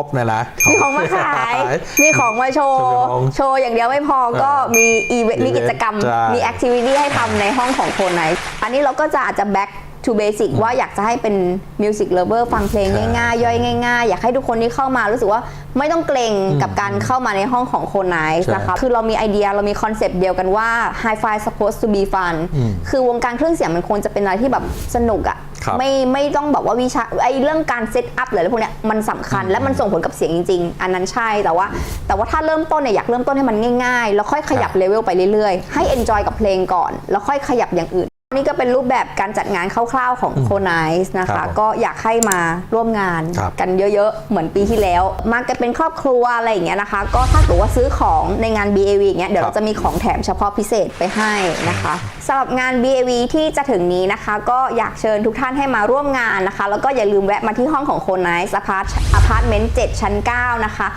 รบเลยนะมีของมาขายมีของมาโชว์ของโชว์อย่างเดียวไม่พอก็มีอีเวนต์มีกิจกรรมใช่มีแอคทิวิตี้ให้ทำในห้องของโคนไนอันนี้เราก็จะอาจจะ back to basic ว่าอยากจะให้เป็น music lover ฟังเพลงใช่ง่ายๆ ย่อยง่ายๆ อยากให้ทุกคนที่เข้ามารู้สึกว่าไม่ต้องเกรงกับการเข้ามาในห้องของโคนไนใช่นะคะคือเรามีไอเดียเรามีคอนเซปต์เดียวกันว่า Hi-Fi supposed to be fun อืมคือวงการเครื่องเสียงมันควรจะเป็นอะไรที่แบบสนุกอะ ครับไม่ไม่ต้องแบบว่าวิชาไอเรื่องการเซตอัพหรืออะไรพวกเนี้ยมันสำคัญและมันส่งผลกับเสียงจริง ๆ อันนั้นใช่แต่ว่า แต่ว่าถ้าเริ่มต้นเนี่ยอยากเริ่มต้นให้มันง่ายๆ แล้วค่อยขยับเลเวลไปเรื่อยๆ ให้ enjoy กับเพลงก่อน แล้วค่อยขยับอย่างอื่น นี่ก็เป็นรูปแบบการจัดงานคร่าวๆของโค n i c e นะครัคะ บผมก็อยากให้มาร่วมงานครับกันเยอะๆ เหมือนปีที่แล้ว มากันเป็นครอบครัวอะไรอย่างเงี้ยนะคะ ก็ถ้าเกิดว่าซื้อของในงาน BAV อย่างเงี้ยเดี๋ยวครับเราจะมีของแถมเฉพาะพิเศษไปให้นะคะสำหรับงาน BAV ที่จะถึงนี้นะคะ ก็อยากเชิญทุกท่านให้มาร่วมงานนะคะ แล้วก็อย่าลืมแวะมาที่ห้องของโค n i c e อพาร์ตอพาร์ตเมนต์7ชั้น 9 นะคะ